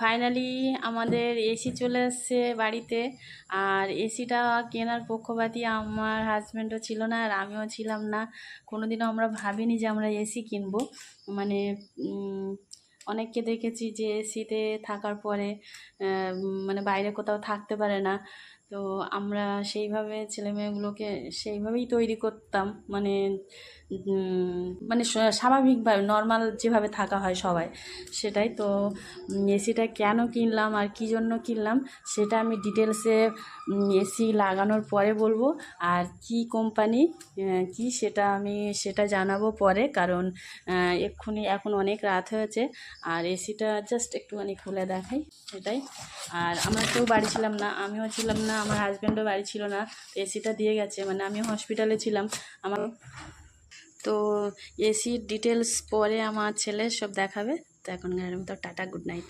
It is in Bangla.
ফাইনালি আমাদের এসি চলে এসছে বাড়িতে। আর এসিটা কেনার পক্ষপাতি আমার হাজব্যান্ডও ছিল না আর আমিও ছিলাম না। কোনোদিনও আমরা ভাবিনি যে আমরা এসি কিনবো। মানে অনেককে দেখেছি যে এসিতে থাকার পরে মানে বাইরে কোথাও থাকতে পারে না। তো আমরা সেইভাবে ছেলেমেয়েগুলোকে সেইভাবেই তৈরি করতাম। মানে মানে স্বাভাবিকভাবে নর্মাল যেভাবে থাকা হয় সবাই, সেটাই। তো এসিটা কেন কিনলাম আর কী জন্য কিনলাম, সেটা আমি ডিটেলসে এসি লাগানোর পরে বলব। আর কি কোম্পানি কি সেটা আমি, সেটা জানাব পরে, কারণ এক্ষুনি এখন অনেক রাত হয়েছে। আর এসিটা জাস্ট একটুখানি খুলে দেখাই, সেটাই। আর আমরা কেউ বাড়ি ছিলাম না, আমিও ছিলাম না আমার হাজব্যান্ডও বাড়ি ছিল না এসিটা দিয়ে গেছে। মানে আমি হসপিটালে ছিলাম। আমার তো এসির ডিটেলস পরে আমার ছেলে সব দেখাবে। তো এখন তো টাটা গুড নাইট